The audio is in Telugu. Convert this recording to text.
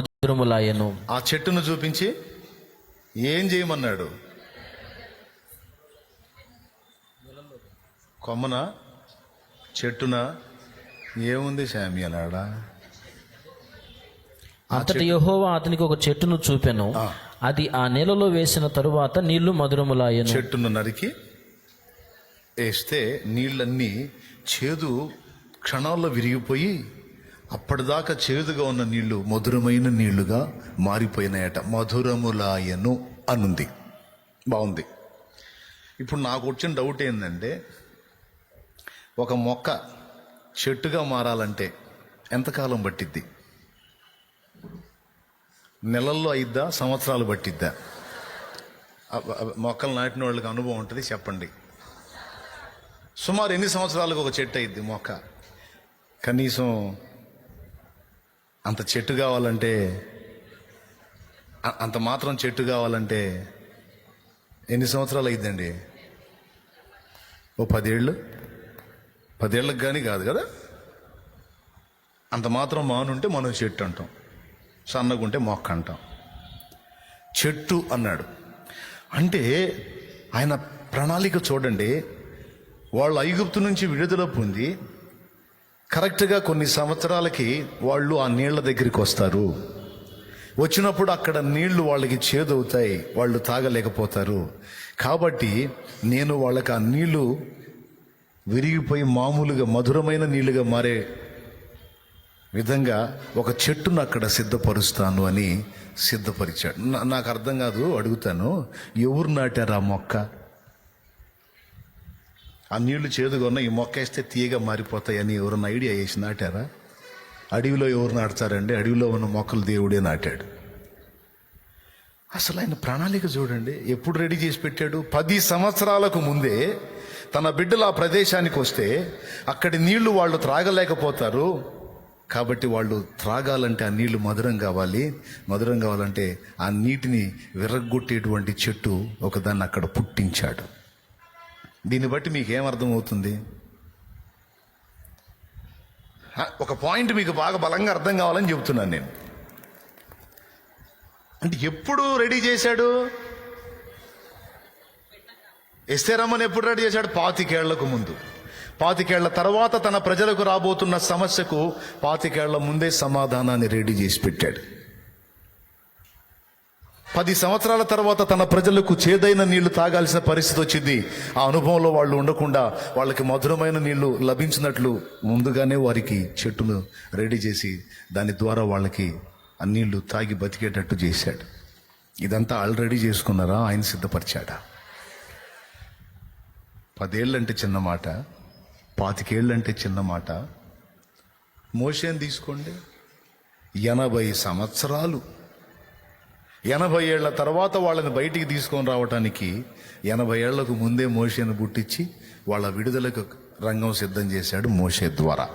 మధురములాయను. ఆ చెట్టును చూపించి ఏం చేయమన్నాడు? కొమ్మన? చెట్టున? ఏముంది శామ్యలాడా అంతటి యెహోవా అతనికి ఒక చెట్టును చూపెను. అది ఆ నీళ్ళలో వేసిన తరువాత నీళ్ళు మధురములాయను. చెట్టును నరికి వేస్తే నీళ్ళన్నీ చేదు క్షణాల్లో విరిగిపోయి అప్పటిదాకా చేదుగా ఉన్న నీళ్ళు మధురమైన నీళ్ళుగా మారిపోయినాయట. మధురములాయను అనుంది. బాగుంది ఇప్పుడు నాకు వచ్చిన డౌట్ ఏంటంటే ఒక మొక్క చెట్టుగా మారాలంటే ఎంతకాలం పట్టిద్ది? నెలల్లో అయిద్దా సంవత్సరాలు పట్టిద్దా? మొక్కలు నాటిన వాళ్ళకి అనుభవం ఉంటుంది చెప్పండి. సుమారు ఎన్ని సంవత్సరాలకు ఒక చెట్టు అయింది మొక్క? కనీసం అంత చెట్టు కావాలంటే అంత మాత్రం చెట్టు కావాలంటే ఎన్ని సంవత్సరాలు అయిందండి ఓ పదేళ్ళు? పదేళ్ళకి కానీ కాదు కదా? అంత మాత్రం మానుంటే మనం చెట్టు అంటాం. సన్నగుంటే మొక్క అంటాం. చెట్టు అన్నాడు. అంటే ఆయన ప్రణాళిక చూడండి వాళ్ళు ఐగుప్తు నుంచి విడుదల పొంది కరెక్ట్గా కొన్ని సంవత్సరాలకి వాళ్ళు ఆ నీళ్ళ దగ్గరికి వస్తారు. వచ్చినప్పుడు అక్కడ నీళ్ళు వాళ్ళకి చేదవుతాయి వాళ్ళు తాగలేకపోతారు. కాబట్టి నేను వాళ్ళకి ఆ నీళ్ళు విరిగిపోయి మామూలుగా మధురమైన నీళ్ళుగా మారే విధంగా ఒక చెట్టును అక్కడ సిద్ధపరుస్తాను అని సిద్ధపరిచాడు. నాకు అర్థం కాదు అడుగుతాను. ఎవరు నాటారు ఆ మొక్క? ఆ నీళ్ళు చేదుగా ఉన్న ఈ మొక్క వేస్తే తీయగా మారిపోతాయని ఎవరన్నా ఐడియా వేసి నాటారా? అడవిలో ఎవరు నాటుతారండి? అడవిలో ఉన్న మొక్కలు దేవుడే నాటాడు. అసలు ఆయన ప్రణాళిక చూడండి. ఎప్పుడు రెడీ చేసి పెట్టాడు? పది సంవత్సరాలకు ముందే తన బిడ్డలు ఆ ప్రదేశానికి వస్తే అక్కడి నీళ్ళు వాళ్ళు త్రాగలేకపోతారు. కాబట్టి వాళ్ళు త్రాగాలంటే ఆ నీళ్ళు మధురం కావాలి. మధురం కావాలంటే ఆ నీటిని విరగ్గొట్టేటువంటి చెట్టు ఒకదాన్ని అక్కడ పుట్టించాడు. దీన్ని బట్టి మీకు ఏమర్థమవుతుంది ఒక పాయింట్ మీకు బాగా బలంగా అర్థం కావాలని చెబుతున్నాను నేను. అంటే ఎప్పుడు రెడీ చేశాడు? ఎస్తేరమ్మని ఎప్పుడు రెడీ చేశాడు? పాతికేళ్ళకు ముందు. పాతికేళ్ళ తర్వాత తన ప్రజలకు రాబోతున్న సమస్యకు పాతికేళ్ళ ముందే సమాధానాన్ని రెడీ చేసి పెట్టాడు. పది సంవత్సరాల తర్వాత తన ప్రజలకు చేదైన నీళ్ళు తాగాల్సిన పరిస్థితి వచ్చింది. ఆ అనుభవంలో వాళ్ళు ఉండకుండా వాళ్ళకి మధురమైన నీళ్ళు లభించినట్లు ముందుగానే వారికి చెట్టును రెడీ చేసి దాని ద్వారా వాళ్ళకి ఆ నీళ్ళు తాగి బతికేటట్టు చేశాడు. ఇదంతా ఆల్రెడీ చేసుకున్నారా? ఆయన సిద్ధపరిచాడా? పదేళ్ళంటే చిన్న మాట పాతికేళ్ళంటే చిన్న మాట. మోషన్ తీసుకోండి. ఎనభై సంవత్సరాలు ఎనభై ఏళ్ళ తర్వాత వాళ్ళని బయటికి తీసుకొని రావటానికి ఎనభై ఏళ్ళకు ముందే మోషేను పుట్టించి వాళ్ళ విడుదలకు రంగం సిద్ధం చేశాడు మోషే ద్వారా.